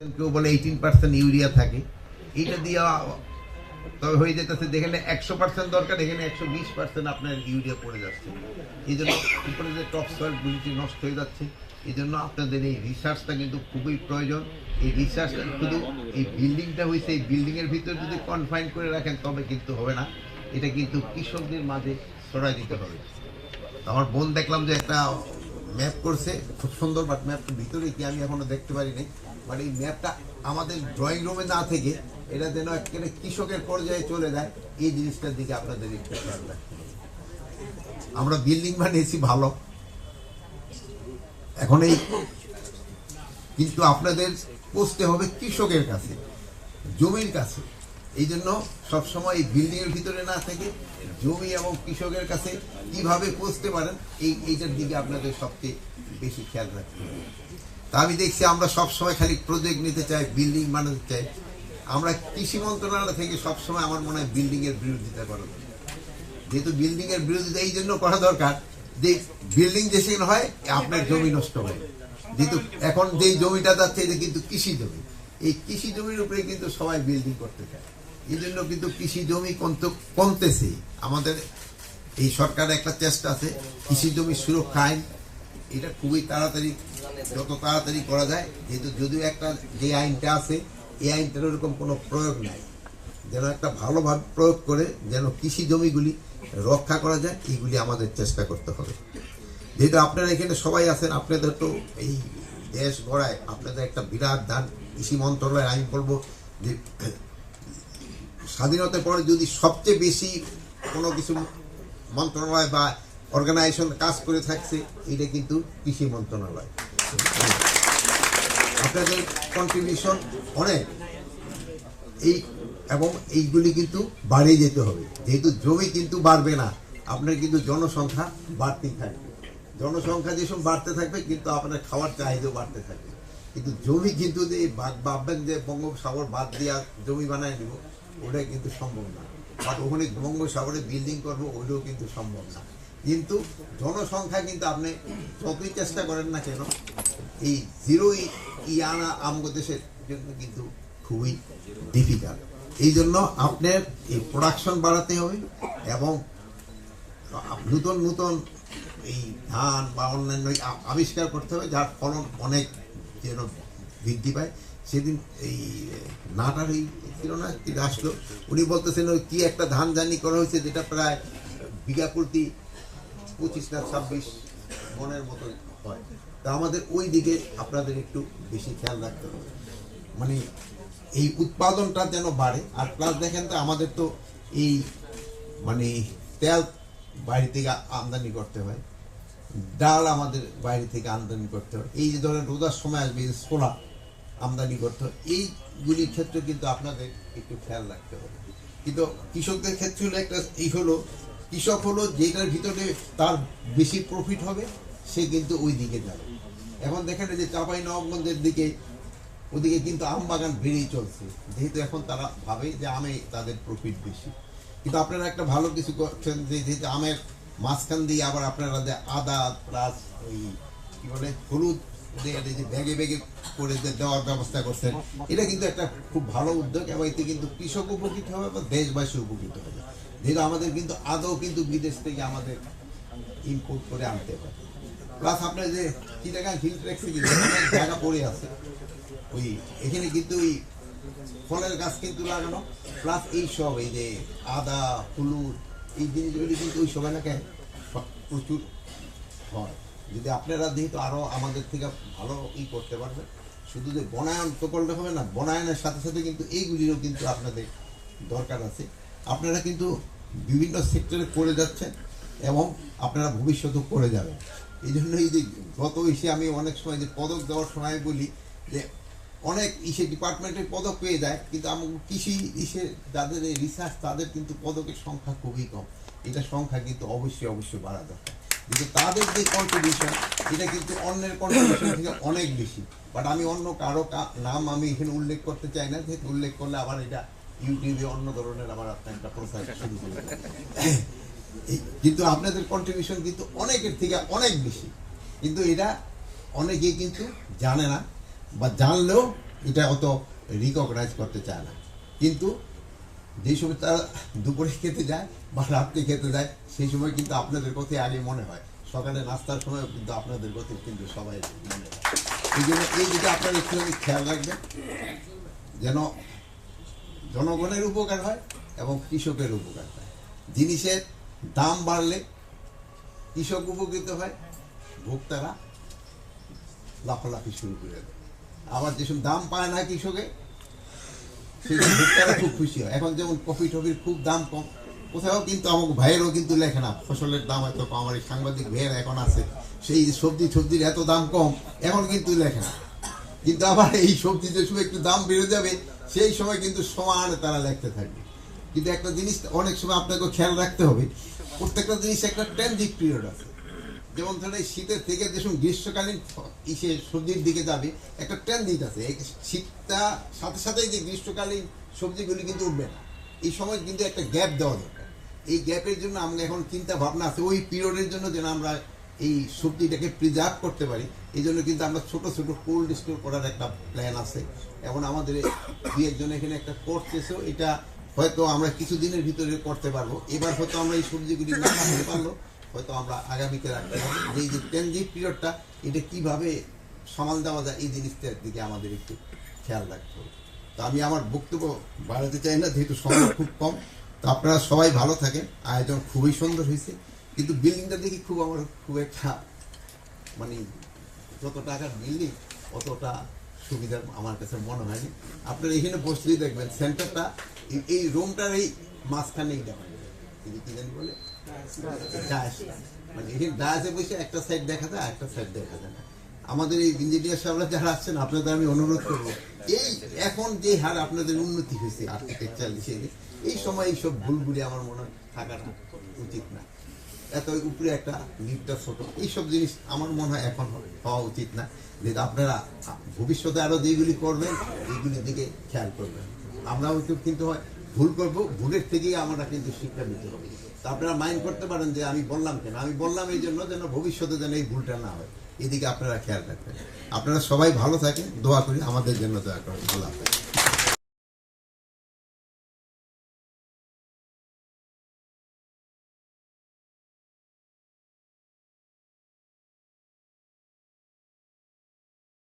কেউ বলে eighteen percent urea থাকে এইটা দিয়ে তবে হয়ে যেতেছে যেখানে একশো পার্সেন্ট দরকার এখানে একশো বিশ পার্সেন্ট আপনার ইউরিয়া পড়ে যাচ্ছে। এই জন্য উপরে যে টপ সয়েল সয়েলগুলিটি নষ্ট হয়ে যাচ্ছে। এই জন্য আপনাদের এই রিসার্চটা কিন্তু খুবই প্রয়োজন। এই রিসার্চটা শুধু এই বিল্ডিংটা হয়েছে এই বিল্ডিংয়ের ভিতরে যদি কনফাইন করে রাখেন তবে কিন্তু হবে না। এটা কিন্তু কৃষকদের মাঝে ছড়াই দিতে হবে। আমার বোন দেখলাম যে একটা ম্যাপ করছে, খুব সুন্দর বাট ম্যাপটার ভিতরে কি আমি এখনও দেখতে পারিনি মানে এই ম্যাপটা আমাদের ড্রয়িং রুমে না থেকে এটা যেন একেবারে কৃষকের পর্যায়ে চলে যায়, এই জিনিসটার দিকে আপনাদের একটু খেয়াল রাখতে আমরা বিল্ডিং বানিয়েছি ভালো। এখন এই কিন্তু আপনাদের পৌঁছতে হবে কৃষকের কাছে, জমির কাছে। এই জন্য সবসময় এই বিল্ডিং এর ভিতরে না থেকে জমি এবং কৃষকের কাছে কীভাবে পৌঁছতে পারেন, এই এইটার দিকে আপনাদের সবচেয়ে বেশি খেয়াল রাখতে হবে। তা আমি দেখছি আমরা সবসময় খালি প্রজেক্ট নিতে চাই বিল্ডিং বানাতে চাই। আমরা কৃষি মন্ত্রণালয় থেকে সবসময় আমার মনে হয় বিল্ডিং এর বিরোধিতা করা দরকার। যেহেতু বিল্ডিং এর বিরোধিতা এই জন্য করা দরকার যে বিল্ডিং যে সেখানে হয়, আপনার জমি নষ্ট হয়। যেহেতু এখন যেই জমিটা যাচ্ছে, এটা কিন্তু কৃষি জমি। এই কৃষি জমির উপরে কিন্তু সবাই বিল্ডিং করতে চায়। এই জন্য কিন্তু কৃষি জমি কমতেছে। আমাদের এই সরকারের একটা চেষ্টা আছে, কৃষি জমি সুরক্ষা আইন। এটা খুবই তাড়াতাড়ি, যত তাড়াতাড়ি করা যায়, যেহেতু যদিও একটা যে আইনটা আছে এই আইনটার ওরকম কোনো প্রয়োগ নাই। যেন একটা ভালোভাবে প্রয়োগ করে যেন কৃষি জমিগুলি রক্ষা করা যায় এইগুলি আমাদের চেষ্টা করতে হবে। যেহেতু আপনারা এখানে সবাই আছেন, আপনাদের তো এই দেশ গড়ায়, আপনাদের একটা বিরাট দান। কৃষি মন্ত্রণালয় আমি বলব যে স্বাধীনতার পরে যদি সবচেয়ে বেশি কোনো কিছু মন্ত্রণালয় বা অর্গানাইজেশন কাজ করে থাকছে, এটা কিন্তু কৃষি মন্ত্রণালয়। আপনাদের কন্ট্রিবিউশন অনেক। এই এবং এইগুলি কিন্তু বাড়িয়ে যেতে হবে। যেহেতু জমি কিন্তু বাড়বে না, আপনার কিন্তু জনসংখ্যা বাড়তেই থাকবে। জনসংখ্যা যেসব বাড়তে থাকবে, কিন্তু আপনার খাওয়ার চাহিদাও বাড়তে থাকবে। কিন্তু জমি কিন্তু যে ভাববেন যে বঙ্গোপসাগর বাদ দিয়া জমি বানায় নিব ওটা কিন্তু সম্ভব না। আর ওখানে বঙ্গোপসাগরে বিল্ডিং করব, ওইটাও কিন্তু সম্ভব না। কিন্তু জনসংখ্যা কিন্তু আপনি যতই চেষ্টা করেন না কেন? এই জিরো ইয়ানা আমগো দেশের জন্য কিন্তু খুবই ডিফিকাল্ট এই জন্য আপনার এই প্রোডাকশন বাড়াতে হবে এবং নতুন নতুন এই ধান বা অন্যান্য আবিষ্কার করতে হবে, যার ফলন অনেক যেন বৃদ্ধি পায়। সেদিন এই নাটার এই ছিল না আসলো উনি বলতেছেন, ওই কি একটা ধান জানি করা হয়েছে, যেটা প্রায় বিঘা প্রতি পঁচিশ না ছাব্বিশ মনের মতো হয়। তা আমাদের ওই দিকে আপনাদের একটু বেশি খেয়াল রাখতে হবে। মানে এই উৎপাদনটা যেন বাড়ে, আর প্লাস দেখেন তো আমাদের তো এই মানে তেল বাইরে থেকে আমদানি করতে হয়, ডাল আমাদের বাইরে থেকে আমদানি করতে হয়। এই যে ধরেন রোজার সময় আসবে ছোলা আমদানি করতে হয়। এইগুলির ক্ষেত্রে কিন্তু আপনাদের একটু খেয়াল রাখতে হবে। কিন্তু কৃষকদের ক্ষেত্রে হলো একটা এই হলো, কৃষক হলো যেটার ভিতরে তার বেশি প্রফিট হবে, সে কিন্তু ওই দিকে যাবে। এখন দেখেন যে চাপাই নবাবগঞ্জের দিকে, ওদিকে কিন্তু আম বাগান বেড়েই চলছে। যেহেতু এখন তারা ভাবে যে আমে তাদের প্রফিট বেশি। কিন্তু আপনারা একটা ভালো কিছু করছেন যে, যেহেতু আমের মাঝখান দিয়ে আবার আপনারা যে আদা, প্লাস ওই কি বলে, হলুদ ব্যাগে ব্যাগে করে দেওয়ার ব্যবস্থা করছেন, এটা কিন্তু একটা খুব ভালো উদ্যোগ এবং এতে কিন্তু কৃষক উপকৃত হবে এবং দেশবাসী উপকৃত হবে। যেহেতু আমাদের কিন্তু আদৌ কিন্তু বিদেশ থেকে আমাদের ইম্পোর্ট করে আনতে হয়। প্লাস আপনার যে জায়গা হিল ট্যাক্সি জায়গা পড়ে আছে, ওই এখানে কিন্তু ওই ফলের গাছ কিন্তু লাগানো। প্লাস এই সব এই যে আদা, হলুদ, এই জিনিসগুলি কিন্তু ওই সব এলাকায় প্রচুর হয়। যদি আপনারা যেহেতু আরও আমাদের থেকে ভালো ই করতে পারবেন, শুধু যে বনায়ন তো করলে হবে না, বনায়নের সাথে সাথে কিন্তু এইগুলিরও কিন্তু আপনাদের দরকার আছে। আপনারা কিন্তু বিভিন্ন সেক্টরে করে যাচ্ছেন এবং আপনারা ভবিষ্যতেও করে যাবেন। এই জন্য এই যে গত ইসে আমি অনেক সময় যে পদক দেওয়ার সময় বলি যে অনেক ইসে ডিপার্টমেন্টের পদক পেয়ে যায়, কিন্তু আমাকে কৃষি ইসে যাদের রিসার্চ তাদের কিন্তু পদকের সংখ্যা খুবই কম। এটা সংখ্যা কিন্তু অবশ্যই অবশ্যই বাড়া দরকার। কিন্তু তাদের যে কন্ট্রিবিউশন এটা কিন্তু অন্যের কন্ট্রিবিউশন থেকে অনেক বেশি। বাট আমি অন্য কারও নাম আমি এখানে উল্লেখ করতে চাই না, যেহেতু উল্লেখ করলে আবার এটা ইউটিউবে অন্য ধরনের আবার আপনার একটা প্রচার শুরু করবে কিন্তু আপনাদের কন্ট্রিবিউশন কিন্তু অনেকের থেকে অনেক বেশি। কিন্তু এটা অনেকে কিন্তু জানে না বা জানলেও এটা অত রিকগনাইজ করতে চায় না। কিন্তু যেই সময় তারা দুপুরে খেতে যায় বা রাত্রে খেতে যায়, সেই সময় কিন্তু আপনাদের কথাই আগে মনে হয়। সকালে নাস্তার সময় কিন্তু আপনাদের কথা কিন্তু সবাই মনে হয়। এই জন্য এই দিকে আপনারা একটু খেয়াল রাখবেন, যেন জনগণের উপকার হয় এবং কৃষকের উপকার হয়। জিনিসের দাম বাড়লে কৃষক উপকৃত হয়, ভোক্তারা লাফালাফি শুরু করে দেয়। আবার যেসব দাম পায় না কৃষকে সেই ভোক্তারা খুব খুশি হয়। এখন যেমন কফি টফির খুব দাম কম, কোথাও কিন্তু আমাকে ভাইয়েরও কিন্তু লেখে না, ফসলের দাম এত কম, আমার এই সাংবাদিক ভাইয়ের এখন আছে, সেই সবজি সবজির এত দাম কম, এখন কিন্তু লেখে না। কিন্তু আবার এই সবজি যে সময় একটু দাম বেড়ে যাবে, সেই সময় কিন্তু সমান তারা লিখতে থাকবে। কিন্তু একটা জিনিস, অনেক সময় আপনাকে খেয়াল রাখতে হবে, প্রত্যেকটা জিনিস একটা ট্রানজিট পিরিয়ড আছে। যেমন ধরেন শীতের থেকে যে গ্রীষ্মকালীন ইসে সবজির দিকে যাবে, একটা ট্রানজিট আছে শীতটা সাথে সাথে যে গ্রীষ্মকালীন সবজিগুলি কিন্তু উঠবে না। এই সময় কিন্তু একটা গ্যাপ দেওয়া দরকার। এই গ্যাপের জন্য আমরা এখন চিন্তা ভাবনা আছে, ওই পিরিয়ডের জন্য যেন আমরা এই সবজিটাকে প্রিজার্ভ করতে পারি। এই জন্য কিন্তু আমরা ছোট ছোট কোল্ড স্টোর করার একটা প্ল্যান আছে। এবং আমাদের দুই একজন এখানে একটা করতেছে, এটা হয়তো আমরা কিছুদিনের ভিতরে করতে পারব। এবার হয়তো আমরা এই সবজিগুলি না পারল হয়তো আমরা আগামীতে রাখতে পারব যে এই যে ট্রানজিট পিরিয়ডটা এটা কীভাবে সামাল দেওয়া যায়, এই জিনিসটার দিকে আমাদের একটু খেয়াল রাখতে হবে। তো আমি আমার বক্তব্য বাড়াতে চাই না, যেহেতু সময় খুব কম। তো আপনারা সবাই ভালো থাকেন। আয়োজন খুবই সুন্দর হয়েছে। কিন্তু বিল্ডিংটা দেখি খুব আমার খুব একটা মানে যত টাকার বিল্ডিং অতটা সুবিধা আমার কাছে মনে হয়নি। আপনারা এখানে বসলেই দেখবেন সেন্টারটা এই- রুমটার এই মাঝখানে এইটা হয় এই কি জানি বলে? মানে ডায়াসে বসে একটা সাইড দেখা যায় একটা সাইড দেখা যায়। না আমাদের এই ইঞ্জিনিয়ার সাহেবরা যারা আছেন আপনাদের আমি অনুরোধ করব, এই এখন যে হার আপনাদের উন্নতি হয়েছে আর্কিটেকচার হিসেবে এই সময় এইসব ভুলগুলি আমার মনে হয় থাকাটা উচিত না। এত উপরে একটা লিফটটা ছোট, এইসব জিনিস আমার মনে হয় এখন হওয়া উচিত না। যে আপনারা ভবিষ্যতে আরও যেগুলি করবেন, এইগুলির দিকে খেয়াল করবেন। আমরাও তো কিন্তু হয় ভুল করব, ভুলের থেকেই আমরা কিন্তু শিক্ষা নিতে হবে। তা আপনারা মাইন্ড করতে পারেন যে আমি বললাম কেন? আমি বললাম এই জন্য যেন ভবিষ্যতে যেন এই ভুলটা না হয়। এদিকে আপনারা খেয়াল রাখবেন। আপনারা সবাই ভালো থাকেন, দোয়া করি, আমাদের জন্য দোয়া করেন। ভালো